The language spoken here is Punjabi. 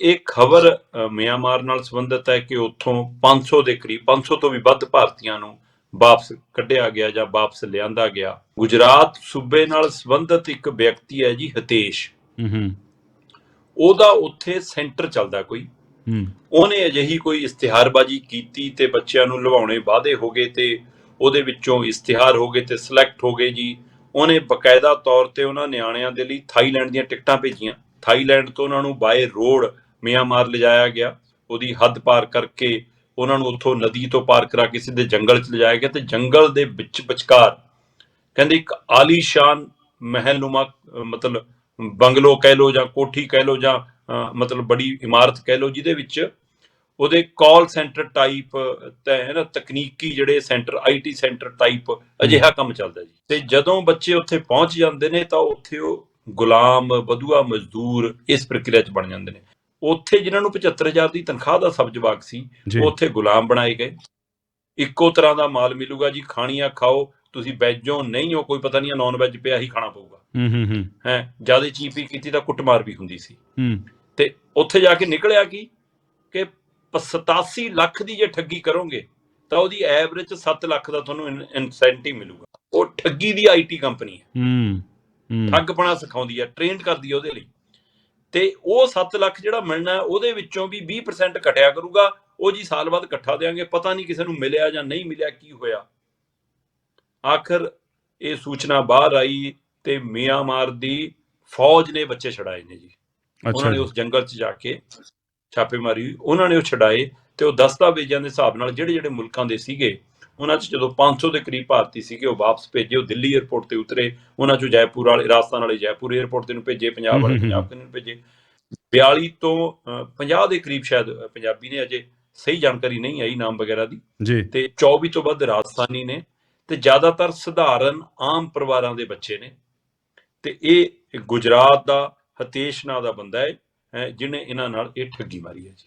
ਇਹ ਖਬਰ ਮਿਆਂਮਾਰ ਨਾਲ ਸੰਬੰਧਿਤ ਹੈ ਕਿ ਉੱਥੋਂ 500 ਦੇ ਕਰੀਬ 500 ਤੋਂ ਵੀ ਵੱਧ ਭਾਰਤੀਆਂ ਨੂੰ ਵਾਪਸ ਕੱਢਿਆ ਗਿਆ ਜਾਂ ਵਾਪਸ ਲਿਆਂਦਾ ਗਿਆ। ਗੁਜਰਾਤ ਸੂਬੇ ਨਾਲ ਸੰਬੰਧਿਤ ਇੱਕ ਵਿਅਕਤੀ ਹੈ ਜੀ ਹਤੇਸ਼। ਹੂੰ ਉਹਦਾ ਉੱਥੇ ਸੈਂਟਰ ਚੱਲਦਾ ਕੋਈ। ਹੂੰ। ਉਹਨੇ ਅਜਿਹੀ ਕੋਈ ਇਸ਼ਤਿਹਾਰਬਾਜ਼ੀ ਕੀਤੀ ਤੇ ਬੱਚਿਆਂ ਨੂੰ ਲਵਾਉਣੇ ਵਾਅਦੇ ਹੋ ਗਏ ਤੇ ਉਹਦੇ ਵਿੱਚੋਂ ਇਸ਼ਤਿਹਾਰ ਹੋ ਗਏ ਤੇ ਸਿਲੈਕਟ ਹੋ ਗਏ ਜੀ। ਉਹਨੇ ਬਕਾਇਦਾ ਤੌਰ ਤੇ ਉਹਨਾਂ ਨਿਆਣਿਆਂ ਦੇ ਲਈ ਥਾਈਲੈਂਡ ਦੀਆਂ ਟਿਕਟਾਂ ਭੇਜੀਆਂ। ਥਾਈਲੈਂਡ ਤੋਂ ਉਹਨਾਂ ਨੂੰ ਬਾਏ ਰੋਡ ਮਿਆਂਮਾਰ ਲਿਜਾਇਆ ਗਿਆ। ਉਹਦੀ ਹੱਦ ਪਾਰ ਕਰਕੇ ਉਹਨਾਂ ਨੂੰ ਉੱਥੋਂ ਨਦੀ ਤੋਂ ਪਾਰ ਕਰਾ ਕੇ ਸਿੱਧੇ ਜੰਗਲ 'ਚ ਲਿਜਾਇਆ ਗਿਆ ਤੇ ਜੰਗਲ ਦੇ ਵਿੱਚ ਵਿਚਕਾਰ ਕਹਿੰਦੇ ਇੱਕ ਆਲੀਸ਼ਾਨ ਮਹਿਲਨੁਮਾ ਮਤਲਬ ਬੰਗਲੋ ਕਹਿ ਲੋ ਜਾਂ ਕੋਠੀ ਕਹਿ ਲੋ ਜਾਂ ਮਤਲਬ ਬੜੀ ਇਮਾਰਤ ਕਹਿ ਲੋ ਜਿਹਦੇ ਵਿੱਚ ਉਹਦੇ ਕਾਲ ਸੈਂਟਰ ਟਾਈਪ ਤੇ, ਹੈ ਨਾ, ਤਕਨੀਕੀ ਜਿਹੜੇ ਸੈਂਟਰ ਆਈਟੀ ਸੈਂਟਰ ਟਾਈਪ ਅਜਿਹਾ ਕੰਮ ਚੱਲਦਾ ਜੀ। ਤੇ ਜਦੋਂ ਬੱਚੇ ਉੱਥੇ ਪਹੁੰਚ ਜਾਂਦੇ ਨੇ ਤਾਂ ਉੱਥੇ ਉਹ ਗੁਲਾਮ ਬਧੂਆ ਮਜ਼ਦੂਰ ਇਸ ਪ੍ਰਕਿਰਿਆ 'ਚ ਬਣ ਜਾਂਦੇ ਨੇ। ਉੱਥੇ ਜਿਨ੍ਹਾਂ ਨੂੰ 75000 ਦੀ ਤਨਖਾਹ ਦਾ ਸਬਜਵਾਗ ਸੀ ਜੀ। ਉਹ ਉੱਥੇ ਗੁਲਾਮ ਬਣਾਏ ਗਏ। ਇੱਕੋ ਤਰ੍ਹਾਂ ਦਾ ਮਾਲ ਮਿਲੂਗਾ ਜੀ ਖਾਣੀਆਂ ਖਾਓ ਤੁਸੀਂ ਵੈਜੋ ਨਹੀਂ ਹੋ ਕੋਈ ਪਤਾ ਨਹੀਂ ਨਾਨ ਵੈਜ ਪਿਆ ਹੀ ਖਾਣਾ ਪਊਗਾ। ਹੂੰ ਹੂੰ ਹੂੰ। ਹੈ ਜ਼ਿਆਦਾ ਚੀਪੀ ਕੀਤੀ ਤਾਂ ਕੁੱਟਮਾਰ ਵੀ ਹੁੰਦੀ ਸੀ। ਹੂੰ। ਤੇ ਉੱਥੇ ਜਾ ਕੇ ਨਿਕਲਿਆ ਕੀ? ਕਿ ਪ- 87 ਲੱਖ ਦੀ ਜੇ ਠੱਗੀ ਕਰੋਗੇ ਤਾਂ ਉਹਦੀ ਐਵਰੇਜ 7 ਲੱਖ ਦਾ ਤੁਹਾਨੂੰ ਇਨਸੈਂਟਿਵ ਮਿਲੂਗਾ। ਉਹ ਠੱਗੀ ਦੀ ਆਈਟੀ ਕੰਪਨੀ ਹੈ। ਹੂੰ ਹੂੰ। ਠੱਗਪਣਾ ਸਿਖਾਉਂਦੀ ਹੈ ਟ੍ਰੇਨਡ ਕਰਦੀ ਹੈ ਉਹਦੇ ਲਈ। ਤੇ ਉਹ 7 ਲੱਖ ਜਿਹੜਾ ਮਿਲਣਾ ਉਹਦੇ ਵਿੱਚੋਂ ਵੀ 20% ਘਟਿਆ ਕਰੂਗਾ। ਉਹ ਜੀ ਸਾਲ ਬਾਅਦ ਇਕੱਠਾ ਦੇਾਂਗੇ ਪਤਾ ਨਹੀਂ ਕਿਸੇ ਨੂੰ ਮਿਲਿਆ ਜਾਂ ਨਹੀਂ ਮਿਲਿਆ ਕੀ ਹੋਇਆ। ਆਖਰ ਇਹ ਸੂਚਨਾ ਬਾਹਰ ਆਈ ਤੇ ਮਿਆਂਮਾਰ ਦੀ ਫੌਜ ਨੇ ਬੱਚੇ ਛਡਾਏ ਨੇ ਜੀ। ਉਹਨਾਂ ਨੇ। ਉਸ ਜੰਗਲ 'ਚ ਜਾ ਕੇ ਛਾਪੇਮਾਰੀ ਉਹਨਾਂ ਨੇ ਉਹ ਛਡਾਏ ਤੇ ਉਹ ਦਸਤਾਵੇਜ਼ਾਂ ਦੇ ਹਿਸਾਬ ਨਾਲ ਜਿਹੜੇ ਜਿਹੜੇ ਮੁਲਕਾਂ ਦੇ ਸੀਗੇ ਉਹਨਾਂ 'ਚ ਜਦੋਂ 500 ਦੇ ਕਰੀਬ ਭਾਰਤੀ ਸੀਗੇ ਉਹ ਵਾਪਸ ਭੇਜੇ ਉਹ ਦਿੱਲੀ 에ਅਰਪੋਰਟ ਤੇ ਉਤਰੇ। ਉਹਨਾਂ 'ਚੋਂ ਜੈਪੁਰ ਵਾਲੇ ਰਾਜਸਥਾਨ ਵਾਲੇ ਜੈਪੁਰ 에ਅਰਪੋਰਟ ਤੇ ਨੂੰ ਭੇਜੇ ਪੰਜਾਬ ਵਾਲੇ ਪੰਜਾਬ ਤੇ ਨੂੰ ਭੇਜੇ। 42 ਤੋਂ ਅ, 50 ਦੇ ਕਰੀਬ ਸ਼ਾਇਦ ਪੰਜਾਬੀ ਨੇ ਅਜੇ ਸਹੀ ਜਾਣਕਾਰੀ ਨਹੀਂ ਆਈ ਨਾਮ ਵਗੈਰਾ ਦੀ। ਜੀ। ਤੇ 24 ਤੋਂ ਵੱਧ ਰਾਜਸਥਾਨੀ ਨੇ ਤੇ ਜ਼ਿਆਦਾਤਰ ਸਧਾਰਨ ਆਮ ਪਰਿਵਾਰਾਂ ਦੇ ਬੱਚੇ ਨੇ। ਤੇ ਇਹ ਗੁਜਰਾਤ ਦਾ ਹਤੇਸ਼ ਨਾਂ ਦਾ ਬੰਦਾ ਹੈ ਜਿਹਨੇ ਇਹਨਾਂ ਨਾਲ ਇਹ ਠੱਗੀ ਮਾਰੀ ਹੈ ਜੀ।